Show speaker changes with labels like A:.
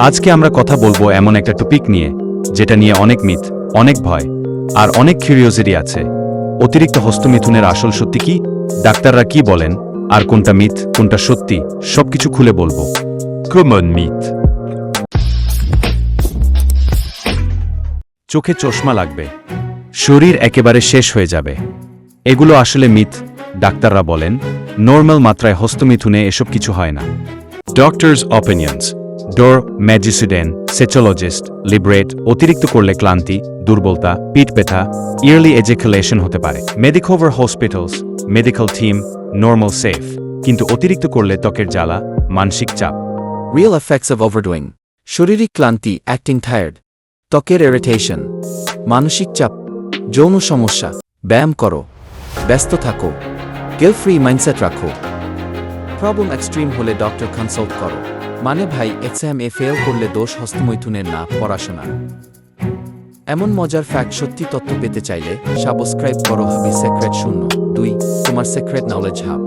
A: আজকে আমরা কথা বলব এমন একটা টপিক নিয়ে, যেটা নিয়ে অনেক মিথ অনেক ভয়, আর অনেক কিউরিওসিটি আছে। অতিরিক্ত হস্তমিথুনের আসল সত্যি কি, ডাক্তাররা কি বলেন, আর কোনটা মিথ কোনটা সত্যি, সবকিছু খুলে বলব। কমন মিথ চোখে চশমা লাগবে। শরীর একেবারে শেষ হয়ে যাবে। এগুলো আসলে মিথ ডাক্তাররা বলেন। নর্মাল মাত্রায় হস্তমিথুনে এসব কিছু হয় না। ডক্টরস অপিনিয়ন্স ডোর ম্যাজিসিডেন, সেচোলজিস্ট, লিব্রেট, অতিরিক্ত করলে ক্লান্তি, দুর্বলতা, পিঠ ব্যথা, ইয়ারলি এজেকুলেশন হতে পারে। Medicover hospitals, medical team, normal safe, কিন্তু অতিরিক্ত করলে ত্বকের জ্বালা, মানসিক চাপ।
B: Real effects of overdoing. শারীরিক ক্লান্তি অ্যাক্টিং টায়ার্ড ত্বকের ইরিটেশন মানসিক চাপ যৌন সমস্যা ব্যায়াম করো ব্যস্ত থাকো গেল ফ্রি মাইন্ডসেট রাখো প্রবলেম এক্সট্রিম হলে ডক্টর কনসাল্ট করো। মানে ভাই এক্সাম এ ফেল করলে দোষ হস্তমৈথুনের না, পড়াশোনা এমন মজার ফ্যাক্ট সত্যি তথ্য পেতে চাইলে সাবস্ক্রাইব করো হাবি সেক্রেট শূন্য। দুই, তোমার সেক্রেট নলেজ হাব